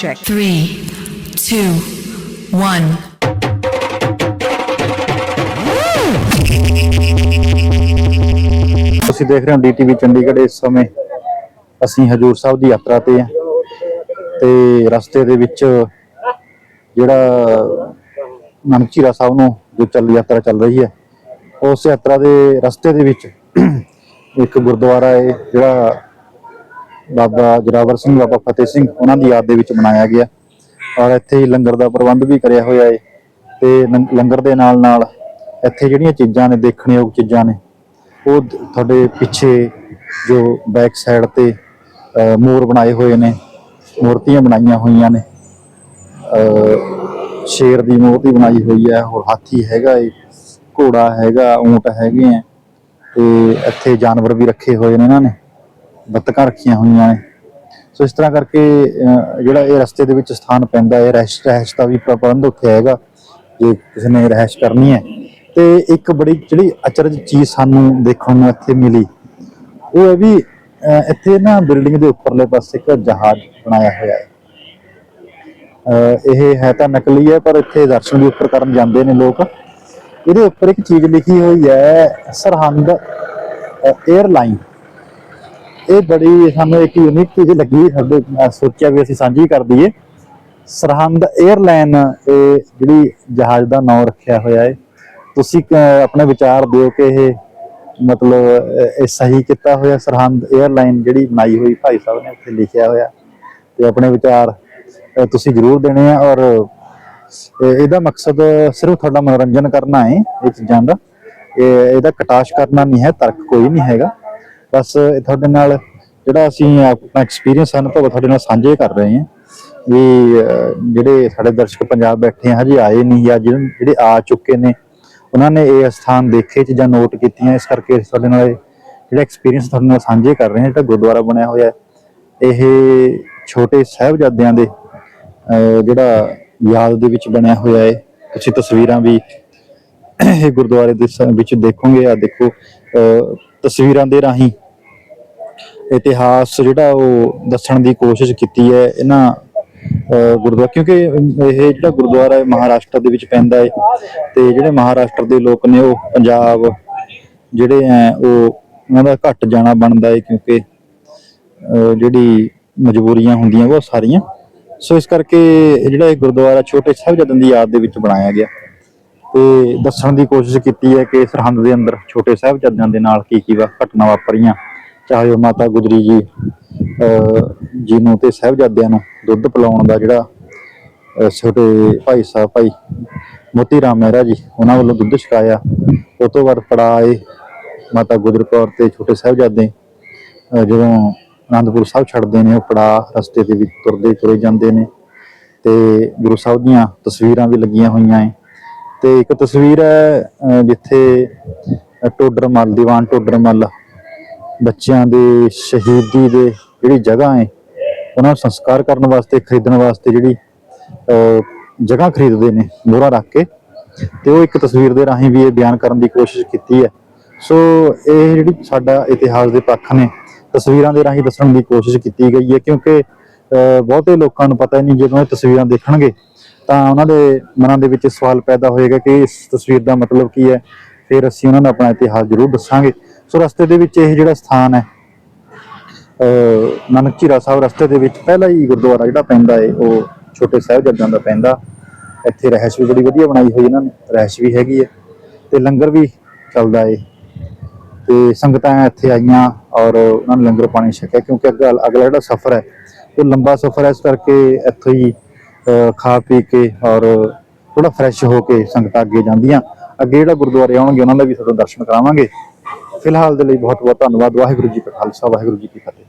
project. Three, two, one. ਤੁਸੀਂ ਦੇਖ ਰਹੇ ਹੋ ਡੀਟੀਵੀ ਚੰਡੀਗੜ੍ਹ ਇਸ ਸਮੇਂ ਅਸੀਂ ਹਜੂਰ ਸਾਹਿਬ ਦੀ ਯਾਤਰਾ ਤੇ ਹਾਂ ਤੇ ਰਸਤੇ ਦੇ ਵਿੱਚ ਜਿਹੜਾ ਨਨਕਚੀਰਾ ਸਾਹਿਬ ਨੂੰ ਜੋ ਚੱਲ ਯਾਤਰਾ ਚੱਲ ਰਹੀ ਹੈ ਉਸ ਯਾਤਰਾ ਦੇ ਰਸਤੇ ਦੇ ਵਿੱਚ ਇੱਕ ਗੁਰਦੁਆਰਾ ਹੈ ਜਿਹੜਾ ਬਾਬਾ ਜਰਾਵਰ ਸਿੰਘ, ਬਾਬਾ ਫਤਿਹ ਸਿੰਘ, ਉਹਨਾਂ ਦੀ ਯਾਦ ਦੇ ਵਿੱਚ ਬਣਾਇਆ ਗਿਆ। ਔਰ ਇੱਥੇ ਹੀ ਲੰਗਰ ਦਾ ਪ੍ਰਬੰਧ ਵੀ ਕਰਿਆ ਹੋਇਆ ਹੈ ਤੇ ਲੰਗਰ ਦੇ ਨਾਲ ਨਾਲ ਇੱਥੇ ਜਿਹੜੀਆਂ ਚੀਜ਼ਾਂ ਨੇ, ਦੇਖਣਯੋਗ ਚੀਜ਼ਾਂ ਨੇ, ਉਹ ਤੁਹਾਡੇ ਪਿੱਛੇ ਜੋ ਬੈਕ ਸਾਈਡ ਤੇ ਮੋਰ ਬਣਾਏ ਹੋਏ ਨੇ, ਮੂਰਤੀਆਂ ਬਣਾਈਆਂ ਹੋਈਆਂ ਨੇ। ਸ਼ੇਰ ਦੀ ਮੂਰਤੀ ਬਣਾਈ ਹੋਈ ਹੈ, ਹੋਰ ਹਾਥੀ ਹੈਗਾ ਏ, ਘੋੜਾ ਹੈਗਾ, ਊਂਟ ਹੈਗੇ ਆ। ਤੇ ਇੱਥੇ ਜਾਨਵਰ ਵੀ ਰੱਖੇ ਹੋਏ ਨੇ ਇਹਨਾਂ ਨੇ। ਬੱਤਕਾਂ ਰੱਖੀਆਂ ਹੋਈਆਂ ਨੇ। ਸੋ ਇਸ ਤਰ੍ਹਾਂ ਕਰਕੇ ਜਿਹੜਾ ਇਹ ਰਸਤੇ ਦੇ ਵਿੱਚ ਸਥਾਨ ਪੈਂਦਾ ਹੈ ਰਹਿਸ਼ ਰਹਿਸ਼ ਦਾ ਵੀ ਪ੍ਰਬੰਧ ਉੱਥੇ ਹੈਗਾ ਜੇ ਕਿਸੇ ਨੇ ਰਹਿਸ਼ ਕਰਨੀ ਹੈ। ਤੇ ਇੱਕ ਬੜੀ ਜਿਹੜੀ ਅਚਰਜ ਚੀਜ਼ ਸਾਨੂੰ ਦੇਖਣ ਨੂੰ ਇੱਥੇ ਮਿਲੀ ਉਹ ਹੈ ਵੀ ਇੱਥੇ ਨਾ ਬਿਲਡਿੰਗ ਦੇ ਉੱਪਰਲੇ ਪਾਸੇ ਇੱਕ ਜਹਾਜ਼ ਬਣਾਇਆ ਹੋਇਆ ਹੈ। ਅਹ, ਇਹ ਹੈ ਤਾਂ ਨਕਲੀ ਹੈ ਪਰ ਇੱਥੇ ਦਰਸ਼ਨ ਵੀ ਉੱਪਰ ਕਰਨ ਜਾਂਦੇ ਨੇ ਲੋਕ। ਇਹਦੇ ਉੱਪਰ ਇੱਕ ਚੀਜ਼ ਲਿਖੀ ਹੋਈ ਹੈ ਸਰਹੰਦ 에ਅਰਲਾਈਨ ਇਹ ਬੜੀ ਸਾਨੂੰ ਇੱਕ ਯੂਨੀਕ ਚੀਜ਼ ਲੱਗੀ ਸਾਡੇ ਸੋਚਿਆ ਵੀ ਅਸੀਂ ਸਾਂਝੀ ਕਰ ਦਈਏ। ਸਰਹੰਦ 에ਅਰਲਾਈਨ ਇਹ ਜਿਹੜੀ ਜਹਾਜ਼ ਦਾ ਨਾਮ ਰੱਖਿਆ ਹੋਇਆ ਹੈ ਤੁਸੀਂ ਆਪਣੇ ਵਿਚਾਰ ਦਿਓ ਕਿ ਇਹ ਮਤਲਬ, ਇਹ ਸਹੀ ਕੀਤਾ ਹੋਇਆ ਸਰਹੰਦ 에ਅਰਲਾਈਨ ਜਿਹੜੀ ਬਣਾਈ ਹੋਈ ਭਾਈ ਸਾਹਿਬ ਨੇ ਉੱਥੇ ਲਿਖਿਆ ਹੋਇਆ। ਤੇ ਆਪਣੇ ਵਿਚਾਰ ਤੁਸੀਂ ਜ਼ਰੂਰ ਦੇਣੇ ਆ ਔਰ ਇਹਦਾ ਮਕਸਦ ਸਿਰਫ ਤੁਹਾਡਾ ਮਨੋਰੰਜਨ ਕਰਨਾ ਹੈ ਇਹ ਚੀਜ਼ਾਂ ਦਾ। ਇਹਦਾ ਕਟਾਸ਼ ਕਰਨਾ ਨਹੀਂ ਹੈ, ਤਰਕ ਕੋਈ ਨਹੀਂ ਹੈਗਾ। ਬਸ ਇਹ ਤੁਹਾਡੇ ਨਾਲ ਜਿਹੜਾ ਅਸੀਂ ਆਪਣਾ ਐਕਸਪੀਰੀਅੰਸ ਅਨੁਭਵ ਤੁਹਾਡੇ ਨਾਲ ਸਾਂਝੇ ਕਰ ਰਹੇ ਹਾਂ ਵੀ ਜਿਹੜੇ ਸਾਡੇ ਦਰਸ਼ਕ ਪੰਜਾਬ ਬੈਠੇ ਆ, ਹਜੇ ਆਏ ਨਹੀਂ ਜਾਂ ਜਿਹਨ- ਜਿਹੜੇ ਆ ਚੁੱਕੇ ਨੇ, ਉਹਨਾਂ ਨੇ ਇਹ ਸਥਾਨ ਦੇਖੇ ਚੀਜ਼ਾਂ ਨੋਟ ਕੀਤੀਆਂ, ਇਸ ਕਰਕੇ ਤੁਹਾਡੇ ਨਾਲ ਇਹ ਜਿਹੜਾ ਐਕਸਪੀਰੀਅੰਸ ਤੁਹਾਡੇ ਨਾਲ ਸਾਂਝੇ ਕਰ ਰਹੇ ਹਾਂ, ਜਿਹੜਾ ਗੁਰਦੁਆਰਾ ਬਣਿਆ ਹੋਇਆ ਹੈ, ਇਹ ਛੋਟੇ ਸਾਹਿਬਜ਼ਾਦਿਆਂ ਦੇ ਜਿਹੜਾ ਯਾਦ ਦੇ ਵਿੱਚ ਬਣਿਆ ਹੋਇਆ ਹੈ। ਤੁਸੀਂ ਤਸਵੀਰਾਂ ਵੀ ਇਹ ਗੁਰਦੁਆਰੇ ਦੇ ਸ- ਵਿੱਚ ਦੇਖੋਗੇ ਆ ਦੇਖੋ ਤਸਵੀਰਾਂ ਦੇ ਰਾਹੀਂ ਇਤਿਹਾਸ ਜਿਹੜਾ ਉਹ ਦੱਸਣ ਦੀ ਕੋਸ਼ਿਸ਼ ਕੀਤੀ ਹੈ ਇਹਨਾਂ ਗੁਰਦੁਆਰਾ ਕਿਉਂਕਿ ਇਹ ਜਿਹੜਾ ਗੁਰਦੁਆਰਾ ਹੈ ਮਹਾਰਾਸ਼ਟਰ ਦੇ ਵਿੱਚ ਪੈਂਦਾ ਹੈ ਤੇ ਜਿਹੜੇ ਮਹਾਰਾਸ਼ਟਰ ਦੇ ਲੋਕ ਨੇ ਉਹ ਪੰਜਾਬ ਜਿਹੜੇ ਹੈ ਉਹ ਉਹਨਾਂ ਦਾ ਘੱਟ ਜਾਣਾ ਬਣਦਾ ਹੈ ਕਿਉਂਕਿ ਜਿਹੜੀ ਮਜਬੂਰੀਆਂ ਹੁੰਦੀਆਂ ਉਹ ਸਾਰੀਆਂ। ਸੋ ਇਸ ਕਰਕੇ ਜਿਹੜਾ ਇਹ ਗੁਰਦੁਆਰਾ ਛੋਟੇ ਸਾਹਿਬਜ਼ਾਦਿਆਂ ਦੀ ਯਾਦ ਦੇ ਵਿੱਚ ਬਣਾਇਆ ਗਿਆ। ਤੇ ਦੱਸਣ ਦੀ ਕੋਸ਼ਿਸ਼ ਕੀਤੀ ਹੈ ਕਿ ਸਰਹੰਦ ਦੇ ਅੰਦਰ ਛੋਟੇ ਸਾਹਿਬਜ਼ਾਦਿਆਂ ਦੇ ਨਾਲ ਕੀ ਕੀ ਘਟਨਾ ਵਾਪਰੀਆਂ। ਚਾਹੇ ਉਹ ਮਾਤਾ ਗੁਜਰੀ ਜੀ ਜੀ ਨੂੰ ਤੇ ਸਾਹਿਬਜ਼ਾਦਿਆਂ ਨੂੰ ਦੁੱਧ ਪਿਲਾਉਣ ਦਾ ਜਿਹੜਾ ਛੋਟੇ ਭਾਈ ਸਾਹਿਬ ਭਾਈ ਮੋਤੀ ਰਾਮ ਮਹਿਰਾ ਜੀ, ਉਹਨਾਂ ਵੱਲੋਂ ਦੁੱਧ ਛਕਾਇਆ। ਉਹ ਤੋਂ ਬਾਅਦ ਪੜਾਏ ਮਾਤਾ ਗੁਜਰ ਕੌਰ ਤੇ ਛੋਟੇ ਸਾਹਿਬਜ਼ਾਦੇ। ਜਦੋਂ ਆਨੰਦਪੁਰ ਸਾਹਿਬ ਛੱਡਦੇ ਨੇ, ਉਹ ਪੜਾ ਰਸਤੇ ਦੇ ਵਿੱਚ ਤੁਰਦੇ ਤੁਰੇ ਜਾਂਦੇ ਨੇ। ਤੇ ਗੁਰੂ ਸਾਹਿਬ ਦੀਆਂ ਤਸਵੀਰਾਂ ਵੀ ਲੱਗੀਆਂ ਹੋਈਆਂ ਹੈ ਤੇ ਇੱਕ ਤਸਵੀਰ ਹੈ ਜਿੱਥੇ ਟੋਡਰ ਮੱਲ, ਦੀਵਾਨ ਟੋਡਰ ਮੱਲ, ਬੱਚਿਆਂ ਦੇ ਸ਼ਹੀਦੀ ਦੇ ਜਿਹੜੀ ਜਗ੍ਹਾ ਹੈ, ਉਹਨਾਂ ਨੂੰ ਸੰਸਕਾਰ ਕਰਨ ਵਾਸਤੇ, ਖਰੀਦਣ ਵਾਸਤੇ ਜਿਹੜੀ ਜਗ੍ਹਾ ਖਰੀਦਦੇ ਨੇ, ਮੋਹਰਾ ਰੱਖ ਕੇ। ਤੇ ਉਹ ਇੱਕ ਤਸਵੀਰ ਦੇ ਰਾਹੀਂ ਵੀ ਇਹ ਬਿਆਨ ਕਰਨ ਦੀ ਕੋਸ਼ਿਸ਼ ਕੀਤੀ ਹੈ। ਸੋ ਇਹ ਜਿਹੜੀ ਸਾਡਾ ਇਤਿਹਾਸ ਦੇ ਪੱਖ ਨੇ, ਤਸਵੀਰਾਂ ਦੇ ਰਾਹੀਂ ਦੱਸਣ ਦੀ ਕੋਸ਼ਿਸ਼ ਕੀਤੀ ਗਈ ਹੈ, ਕਿਉਂਕਿ ਬਹੁਤੇ ਲੋਕਾਂ ਨੂੰ ਪਤਾ ਨਹੀਂ ਜਦੋਂ ਇਹ ਤਸਵੀਰਾਂ ਦੇਖਣਗੇ ਤਾਂ ਉਹਨਾਂ ਦੇ ਮਨਾਂ ਦੇ ਵਿੱਚ ਸਵਾਲ ਪੈਦਾ ਹੋਏਗਾ ਕਿ ਇਸ ਤਸਵੀਰ ਦਾ ਮਤਲਬ ਕੀ ਹੈ, ਫਿਰ ਅਸੀਂ ਉਹਨਾਂ ਨੂੰ ਆਪਣਾ ਇਤਿਹਾਸ ਜ਼ਰੂਰ ਦੱਸਾਂਗੇ। ਸੋ ਰਸਤੇ ਦੇ ਵਿੱਚ ਇਹ ਜਿਹੜਾ ਸਥਾਨ ਹੈ ਨਾਨਕ ਝੀਰਾ ਸਾਹਿਬ ਰਸਤੇ ਦੇ ਵਿੱਚ ਪਹਿਲਾ ਹੀ ਗੁਰਦੁਆਰਾ ਜਿਹੜਾ ਪੈਂਦਾ ਹੈ, ਉਹ ਛੋਟੇ ਸਾਹਿਬਜ਼ਾਦਿਆਂ ਦਾ ਪੈਂਦਾ। ਇੱਥੇ ਰਹਿਸ਼ ਵੀ ਬੜੀ ਵਧੀਆ ਬਣਾਈ ਹੋਈ ਇਹਨਾਂ ਨੇ, ਰਹਿਸ਼ ਵੀ ਹੈਗੀ ਹੈ ਤੇ ਲੰਗਰ ਵੀ ਚੱਲਦਾ ਏ ਤੇ ਸੰਗਤਾਂ ਇੱਥੇ ਆਈਆਂ ਔਰ ਉਹਨਾਂ ਨੇ ਲੰਗਰ ਪਾਣੀ ਛਕਿਆ, ਕਿਉਂਕਿ ਅੱਗਾ ਅਗਲਾ ਜਿਹੜਾ ਸਫ਼ਰ ਹੈ, ਉਹ ਲੰਬਾ ਸਫ਼ਰ ਹੈ, ਇਸ ਕਰਕੇ ਇੱਥੋਂ ਹੀ ਖਾ ਪੀ ਕੇ ਔਰ ਥੋੜਾ ਫਰੈਸ਼ ਹੋ ਕੇ ਸੰਗਤਾਂ ਅੱਗੇ ਜਾਂਦੀਆਂ। ਅੱਗੇ ਜਿਹੜਾ ਗੁਰਦੁਆਰੇ ਆਉਣਗੇ, ਉਹਨਾਂ ਦਾ ਵੀ ਤੁਹਾਨੂੰ ਦਰਸ਼ਨ ਕਰਾਵਾਂਗੇ। ਫਿਲਹਾਲ ਦੇ ਲਈ ਬਹੁਤ ਬਹੁਤ ਧੰਨਵਾਦ। ਵਾਹਿਗੁਰੂ ਜੀ ਕਾ ਖਾਲਸਾ, ਵਾਹਿਗੁਰੂ ਜੀ ਕੀ ਫਤਿਹ।